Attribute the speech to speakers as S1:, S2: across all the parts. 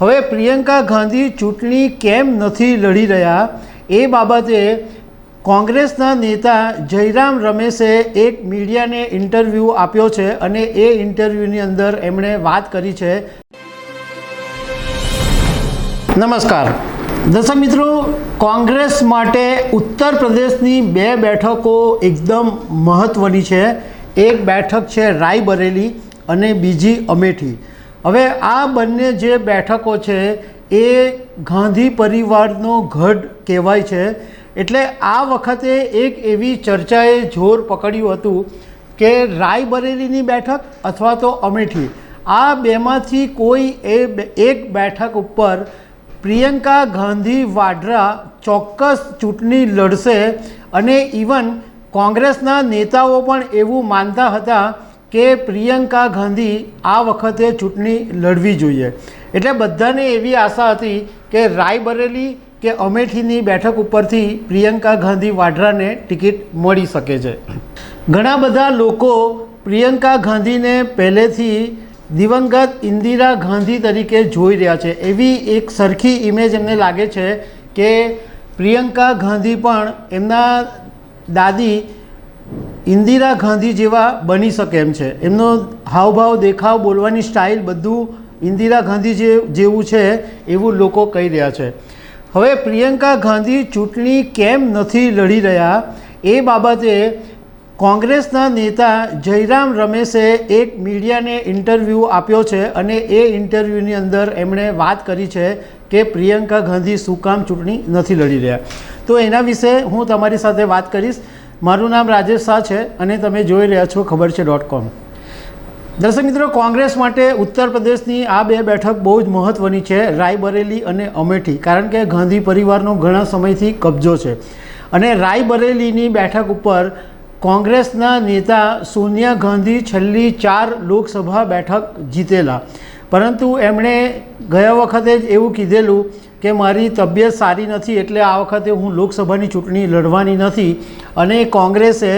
S1: હવે પ્રિયંકા ગાંધી ચૂંટણી કેમ નથી લડી રહ્યા? એ બાબતે કોંગ્રેસના નેતા જયરામ રમેશે એક મીડિયાને ઇન્ટરવ્યૂ આપ્યો છે અને એ ઇન્ટરવ્યૂની અંદર એમણે વાત કરી છે. નમસ્કાર. દર્શક મિત્રો, કોંગ્રેસ માટે ઉત્તર પ્રદેશની બે બેઠકો એકદમ મહત્ત્વની છે. એક બેઠક છે રાયબરેલી અને બીજી અમેઠી. હવે આ બંને જે બેઠકો છે, એ ગાંધી પરિવારનો ગઢ કહેવાય છે. એટલે આ વખતે એક એવી ચર્ચાએ જોર પકડ્યું હતું કે રાયબરેલીની બેઠક અથવા તો અમેઠી. આ બેમાંથી કોઈ એ એક બેઠક ઉપર પ્રિયંકા ગાંધી વાડ્રા ચોક્કસ ચૂંટણી લડશે અને ઇવન કોંગ્રેસના નેતાઓ પણ એવું માનતા હતા કે પ્રિયંકા ગાંધી આ વખતે ચૂંટણી લડવી જોઈએ. એટલે બધાને એવી આશા હતી કે રાયબરેલી કે અમેઠીની બેઠક ઉપરથી પ્રિયંકા ગાંધી વાડ્રાને ટિકિટ મળી શકે છે. ઘણા બધા લોકો પ્રિયંકા ગાંધીને પહેલેથી દિવંગત ઇન્દિરા ગાંધી તરીકે જોઈ રહ્યા છે. એવી એક સરખી ઇમેજ એમને લાગે છે કે પ્રિયંકા ગાંધી પણ એમના દાદી ઇન્દિરા ગાંધી જેવા બની શકે એમ છે. એમનો હાવભાવ, દેખાવ, બોલવાની સ્ટાઇલ બધું ઇન્દિરા ગાંધી જે, જેવું છે એવું લોકો કહી રહ્યા છે. હવે પ્રિયંકા ગાંધી ચૂંટણી કેમ નથી લડી રહ્યા એ બાબતે કોંગ્રેસના નેતા જયરામ રમેશે એક મીડિયાને ઇન્ટરવ્યૂ આપ્યો છે અને એ ઇન્ટરવ્યૂની અંદર એમણે વાત કરી છે કે પ્રિયંકા ગાંધી શું કામ ચૂંટણી નથી લડી રહ્યા. તો એના વિશે હું તમારી સાથે વાત કરીશ. મારું નામ રાજેશ શાહ છે અને તમે જોઈ રહ્યા છો ખબર છે ડોટ કોમ દર્શક મિત્રો, કોંગ્રેસ માટે ઉત્તર પ્રદેશની આ બે બેઠક બહુ જ મહત્ત્વની છે, રાયબરેલી અને અમેઠી. કારણ કે ગાંધી પરિવારનો ઘણા સમયથી કબજો છે. અને રાયબરેલીની બેઠક ઉપર કોંગ્રેસના નેતા સોનિયા ગાંધી છેલ્લી ચાર લોકસભા બેઠક જીતેલા. પરંતુ એમણે ગયા વખતે જ એવું કીધેલું કે મારી તબિયત સારી નથી એટલે આ વખતે હું લોકસભાની ચૂંટણી લડવાની નથી અને કોંગ્રેસે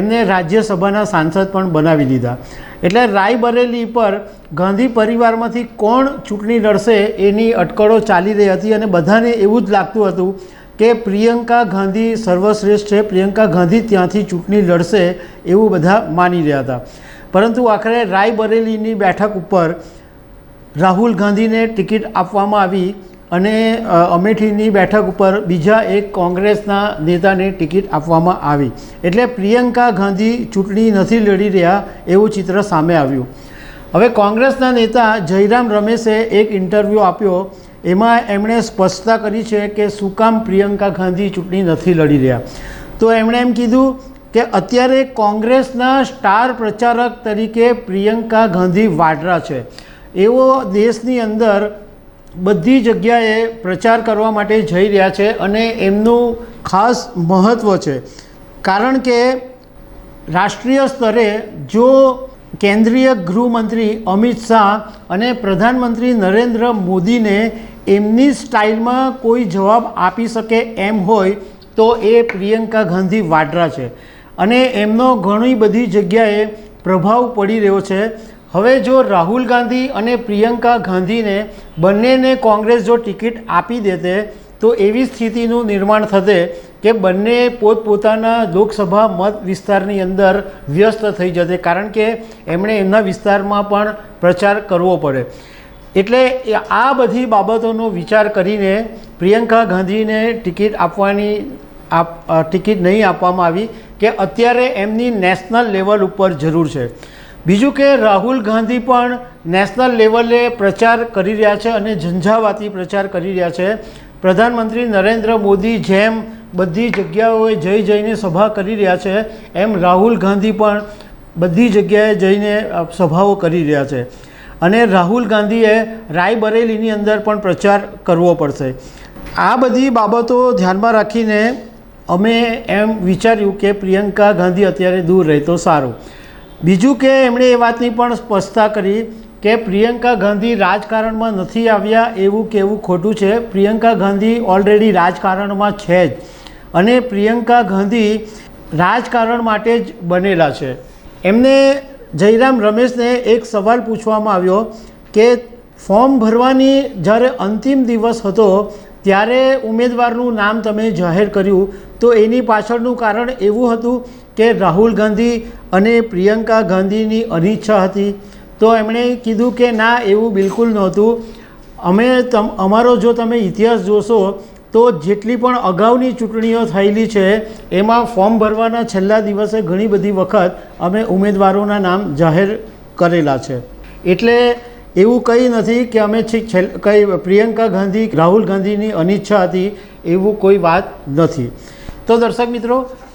S1: એમને રાજ્યસભાના સાંસદ પણ બનાવી દીધા. એટલે રાયબરેલી પર ગાંધી પરિવારમાંથી કોણ ચૂંટણી લડશે એની અટકળો ચાલી રહી હતી અને બધાને એવું જ લાગતું હતું કે પ્રિયંકા ગાંધી સર્વશ્રેષ્ઠ છે, પ્રિયંકા ગાંધી ત્યાંથી ચૂંટણી લડશે એવું બધા માની રહ્યા હતા. પરંતુ આખરે રાયબરેલીની બેઠક ઉપર રાહુલ ગાંધીને ટિકિટ આપવામાં આવી અને અમેઠીની બેઠક ઉપર બીજા એક કોંગ્રેસના નેતાને ટિકિટ આપવામાં આવી. એટલે પ્રિયંકા ગાંધી ચૂંટણી નથી લડી રહ્યા એવું ચિત્ર સામે આવ્યું. હવે કોંગ્રેસના નેતા જયરામ રમેશે એક ઇન્ટરવ્યૂ આપ્યો. એમાં એમણે સ્પષ્ટતા કરી છે કે શું કામ પ્રિયંકા ગાંધી ચૂંટણી નથી લડી રહ્યા. તો એમણે એમ કીધું કે અત્યારે કોંગ્રેસના સ્ટાર પ્રચારક તરીકે પ્રિયંકા ગાંધી વાડરા છે. એવો દેશની અંદર બધી જગ્યાએ પ્રચાર કરવા માટે જઈ રહ્યા છે અને એમનું ખાસ મહત્ત્વ છે. કારણ કે રાષ્ટ્રીય સ્તરે જો કેન્દ્રીય ગૃહમંત્રી અમિત શાહ અને પ્રધાનમંત્રી નરેન્દ્ર મોદીને એમની સ્ટાઇલમાં કોઈ જવાબ આપી શકે એમ હોય, તો એ પ્રિયંકા ગાંધી વાડરા છે. અને એમનો ઘણી બધી જગ્યાએ પ્રભાવ પડી રહ્યો છે. હવે જો રાહુલ ગાંધી અને પ્રિયંકા ગાંધીને બંનેને કોંગ્રેસ જો ટિકિટ આપી દેતે, તો એવી સ્થિતિનું નિર્માણ થશે કે બંને પોતપોતાના લોકસભા મત વિસ્તારની અંદર વ્યસ્ત થઈ જશે કારણ કે એમણે એમના વિસ્તારમાં પણ પ્રચાર કરવો પડે. એટલે આ બધી બાબતોનો વિચાર કરીને પ્રિયંકા ગાંધીને ટિકિટ આપવાની આપ ટિકિટ નહીં આપવામાં આવી કે અત્યારે એમની નેશનલ લેવલ ઉપર જરૂર છે. બીજું કે રાહુલ ગાંધી પણ નેશનલ લેવલે પ્રચાર કરી રહ્યા છે અને ઝંઝાવાતી પ્રચાર કરી રહ્યા છે. પ્રધાનમંત્રી નરેન્દ્ર મોદી જેમ બધી જગ્યાઓએ જઈ જઈને સભા કરી રહ્યા છે, એમ રાહુલ ગાંધી પણ બધી જગ્યાએ જઈને સભાઓ કરી રહ્યા છે. અને રાહુલ ગાંધીએ રાયબરેલીની અંદર પણ પ્રચાર કરવો પડશે. આ બધી બાબતો ધ્યાનમાં રાખીને અમે એમ વિચાર્યું કે પ્રિયંકા ગાંધી અત્યારે દૂર રહે તો સારું. બીજું કે એમણે એ વાતની પણ સ્પષ્ટતા કરી કે પ્રિયંકા ગાંધી રાજકારણમાં નથી આવ્યા એવું કહેવું ખોટું છે. પ્રિયંકા ગાંધી ઓલરેડી રાજકારણમાં છે જ અને પ્રિયંકા ગાંધી રાજકારણ માટે જ બનેલા છે. એમને જયરામ રમેશને એક સવાલ પૂછવામાં આવ્યો કે ફોર્મ ભરવાની જ્યારે અંતિમ દિવસ હતો ત્યારે ઉમેદવારનું નામ તમે જાહેર કર્યું તો એની પાછળનું કારણ એવું હતું કે રાહુલ ગાંધી અને પ્રિયંકા ગાંધીની અનિચ્છા હતી. તો એમણે કીધું કે ના, એવું બિલકુલ નહોતું. અમે તમ, અમારો જો તમે ઇતિહાસ જોશો, તો જેટલી પણ અગાઉની ચૂંટણીઓ થયેલી છે, એમાં ફોર્મ ભરવાના છેલ્લા દિવસે ઘણી બધી વખત અમે ઉમેદવારોના નામ જાહેર કરેલા છે. એટલે એવું કંઈ નથી કે અમે કંઈ પ્રિયંકા ગાંધી, રાહુલ ગાંધીની અનિચ્છા હતી, એવું કોઈ વાત નથી. તો દર્શક મિત્રો